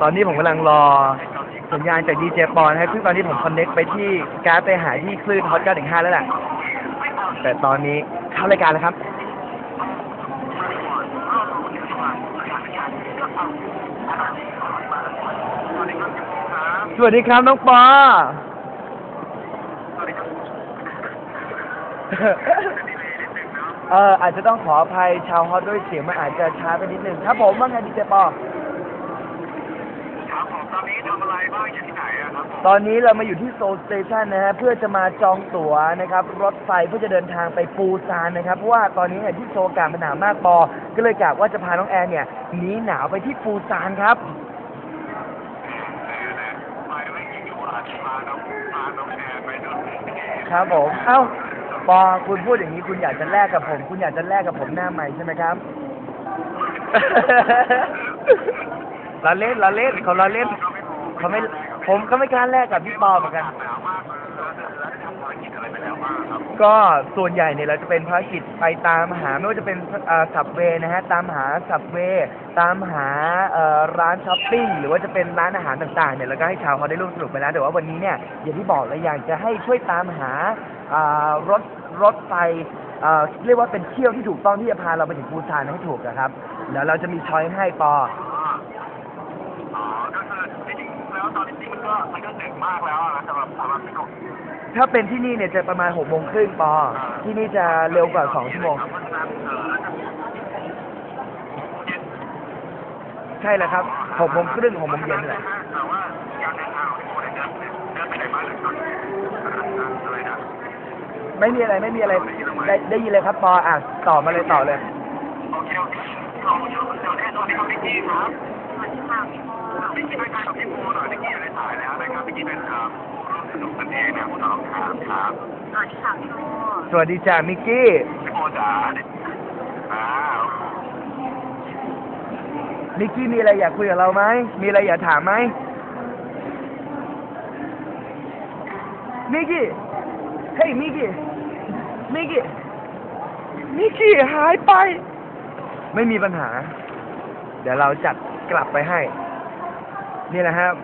ตอนนี้ผมกำลังรอสัญญาณจากดีเจปอนนะครับซึ่งตอนนี้ผมคอนเน็กไปที่การ์ดไปหาที่คลื่นฮอต915แล้วแหละแต่ตอนนี้เข้ารายการแล้วครับ สวัสดีครับน้องปอเอออาจจะต้องขออภัยชาวฮอตด้วยเสียงมันอาจจะช้าไปนิดนึงครับผมว่าไงดีเจปอครับผม ตอนนี้ทำอะไรบ้างอยู่ที่ไหนอะครับผมตอนนี้เรามาอยู่ที่โซลสเตชันนะฮะเพื่อจะมาจองตั๋วนะครับรถไฟเพื่อจะเดินทางไปปูซานนะครับเพราะว่าตอนนี้เนี่ยที่โซลอากาศมันหนาวมากปอ ก็เลยกะว่าจะพาน้องแอนเนี่ยหนีหนาวไปที่ปูซานครับ ไปไม่กี่วันพาน้องพาน้องแอนไปด้วยครับผม เอ้าปอคุณพูดอย่างนี้คุณอยากจะแลกกับผม คุณอยากจะแลกกับผมหน้าใหม่ใช่ไหมครับ เราเล่นเราเล่นเขาเราเล่นเขาไม่ผมก็ไม่กล้าแลกกับพี่ปอเหมือนกัน ก็ส่วนใหญ่เนี่ยเราจะเป็นภารกิจไปตามหาไม่ว่าจะเป็นสับเวนะฮะตามหาสับเวตามหาร้านช้อปปิ้งหรือว่าจะเป็นร้านอาหารต่างๆเนี่ยแล้วก็ให้ชาวเขาได้ร่วมสนุกไปแล้วแต่ว่าวันนี้เนี่ยอย่างที่บอกเลยอยากจะให้ช่วยตามหาอ่ารถรถไฟเอ่อเรียกว่าเป็นเที่ยวที่ถูกต้องที่จะพาเราไปถึงปูซานให้ถูกนะครับเดี๋ยวเราจะมีช้อยให้ปอก็คือจริงๆแล้วตอนนี้ มันก็มันก็ดึกมากแล้วนะสำหรับสำหรับพี่หนุ่มถ้าเป็นที่นี่เนี่ยจะประมาณหกโมงครึ่งปอ ที่นี่จะเร็วกว่าสองชั่วโมง เพราะฉะนั้นเออใช่แล้วครับหกโมงครึ่งหกโมงเย็นแหละ แต่ว่าการเดินทางของพี่โมเนี่ยเดินเดินไปไหนบ้างหรือก่อนอะไรนะ ไม่มีอะไรไม่มีอะไร ได้ได้ยินเลยครับปออะต่อมาเลยต่อเลย โอเคโอเคเราอยู่เดี๋ยวแน่นอนที่เขาไม่กี้ครับสวัสดีค่ะพี่โมพี่กี้ไม่ใช่กับพี่โมหน่อยพี่กี้อยู่ใน ร่วมสนุกนั่นเองเนี่ยผู้ตอบคำถามครับสวัสดีค่ะพี่โมสวัสดีจ้ามิกกี้ พี่โมจ๋าอ้าวมิกกี้มีอะไรอยากคุยกับเราไหม มีอะไรอยากถามไหม มิกกี้ เฮ้ยมิกกี้ มิกกี้ มิกกี้หายไป ไม่มีปัญหา เดี๋ยวเราจัดกลับไปให้ นี่แหละครับ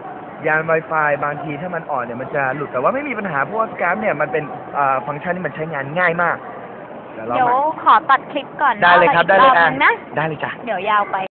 ยาน Wi-Fi บางทีถ้ามันอ่อนเนี่ยมันจะหลุดแต่ว่าไม่มีปัญหาเพราะว่าการ์ดเนี่ยมันเป็นเอ่อฟังก์ชันที่มันใช้งานง่ายมากเดี๋ยวเราเดี๋ยวมาขอตัดคลิปก่อนได้เลยครับได้เลยอะอะนะ ได้เลยจ้ะ เดี๋ยวยาวไป